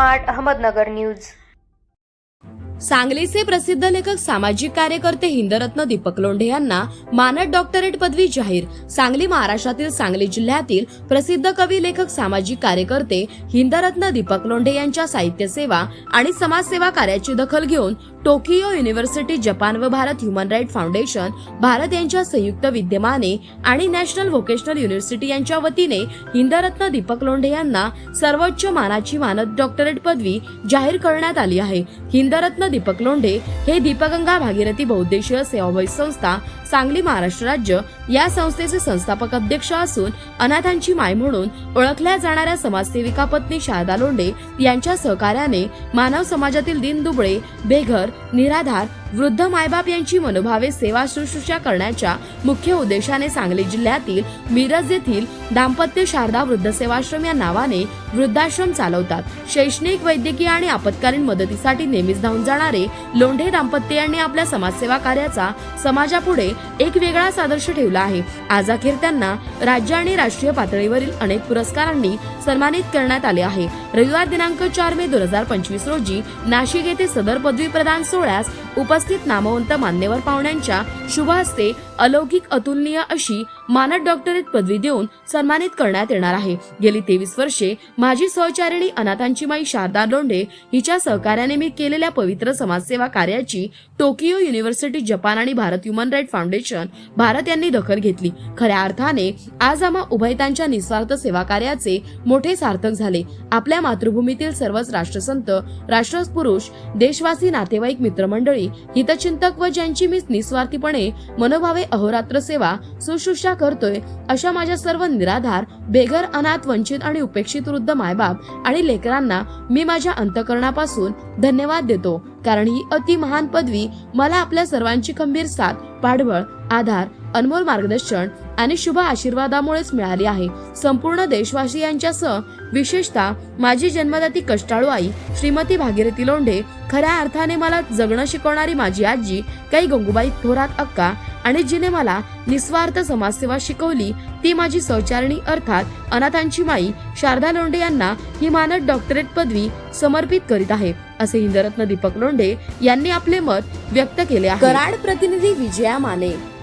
Smart Ahmednagar news. सांगलीचे प्रसिद्ध लेखक सामाजिक कार्यकर्ते हिंदरत्न दीपक लोंढे यांना मानद डॉक्टरेट पदवी जाहीर. सांगली महाराष्ट्रातील सांगली जिल्ह्यातील प्रसिद्ध कवी लेखक सामाजिक कार्यकर्ते हिंदरत्न दीपक लोंढे यांच्या साहित्य सेवा आणि समाजसेवा कार्याची दखल घेऊन टोकियो युनिव्हर्सिटी जपान व Bharat human right foundation Bharat यांच्या संयुक्त विद्यमाने आणि नॅशनल व्होकेशनल युनिव्हर्सिटी यांच्या वतीने हिंदरत्न दीपक लोंढे यांना सर्वोच्च मानाची मानद डॉक्टरेट पदवी जाहीर करण्यात आली आहे. हिंदरत्न दीपक लोंढे हे दीपगंगा भागीरथी बहुद्देशीय सेवाभावी संस्था सांगली महाराष्ट्र राज्य या संस्थेचे संस्थापक अध्यक्ष असून अनाथांची माय म्हणून ओळखल्या जाणाऱ्या समाजसेविका पत्नी शारदा लोंढे यांच्या सहकार्याने मानव समाजातील दीनदुबळे बेघर निराधार वृद्ध मायबाप यांची मनोभावे सेवा शुश्रूषा करण्याच्या मुख्य उद्देशाने सांगली जिल्ह्यातील मिरज येथील दाम्पत्य शारदा वृद्ध सेवाश्रम या नावाने वृद्धाश्रम चालवतात. शैक्षणिक वैद्यकीय आणि आपत्कालीन मदतीसाठी नेहमीच धावून जाणारे लोंढे दाम्पत्य यांनी आपल्या समाजसेवा कार्याचा समाजापुढे एक वेगळाच आदर्श ठेवला आहे. आज अखेर त्यांना राज्य आणि राष्ट्रीय पातळीवरील अनेक पुरस्कारांनी सन्मानित करण्यात आले आहे. रविवार दिनांक चार मे दोन हजार पंचवीस रोजी नाशिक येथे सदर पदवी प्रदान सोहळ्यास उपस्थित नामवंत मान्यवर पाहुण्यांच्या शुभ हस्ते अलौकिक अतुलनीय अशी मानद डॉक्टरेट पदवी देऊन सन्मानित करण्यात येणार आहे. गेली तेवीस वर्षे माझी सहचारिणी अनाथांची माई शारदा लोंढे हिच्या सहकार्याने मी केलेल्या पवित्र समाजसेवा कार्याची टोकियो युनिव्हर्सिटी जपान आणि Bharat human right foundation Bharat यांनी दखल घेतली. खऱ्या अर्थाने आज आम्हा उभयतांच्या निस्वार्थ सेवा कार्याचे मोठे सार्थक झाले. आपल्या मातृभूमीतील सर्वच राष्ट्रसंत राष्ट्रपुरुष देशवासी नातेवाईक मित्रमंडळी हितचिंतक व ज्यांची मी निस्वार्थीपणे मनोभावे अहोरात्र सेवा सुश्रूषा करतोय अशा माझ्या सर्व निराधार बेघर अनाथ वंचित आणि उपेक्षित वृद्ध मायबाप आणि लेकरांना मी माझ्या अंतकरणापासून धन्यवाद देतो. कारण ही अति महान पदवी मला आपल्या सर्वांची खंबीर साथ पाठबळ आधार अनमोल मार्गदर्शन आणि शुभ आशीर्वादामुळेच मिळाली आहे. संपूर्ण देशवासियांच्यासह विशेषतः माझी जन्मदाती कष्टाळू आई श्रीमती भागीरथी लोंढे खऱ्या अर्थाने मला जगणं शिकवणारी माझी आजी काही गंगूबाई थोरात अक्का आणि जिने मला निस्वार्थ समाजसेवा शिकवली ती माझी सहचारिणी अर्थात अनाथांची माई शारदा लोंढे यांना ही मानद डॉक्टरेट पदवी समर्पित करीत आहे असे हिंदरत्न दीपक लोंढे यांनी आपले मत व्यक्त केले आहे. कराड प्रतिनिधी विजया माने.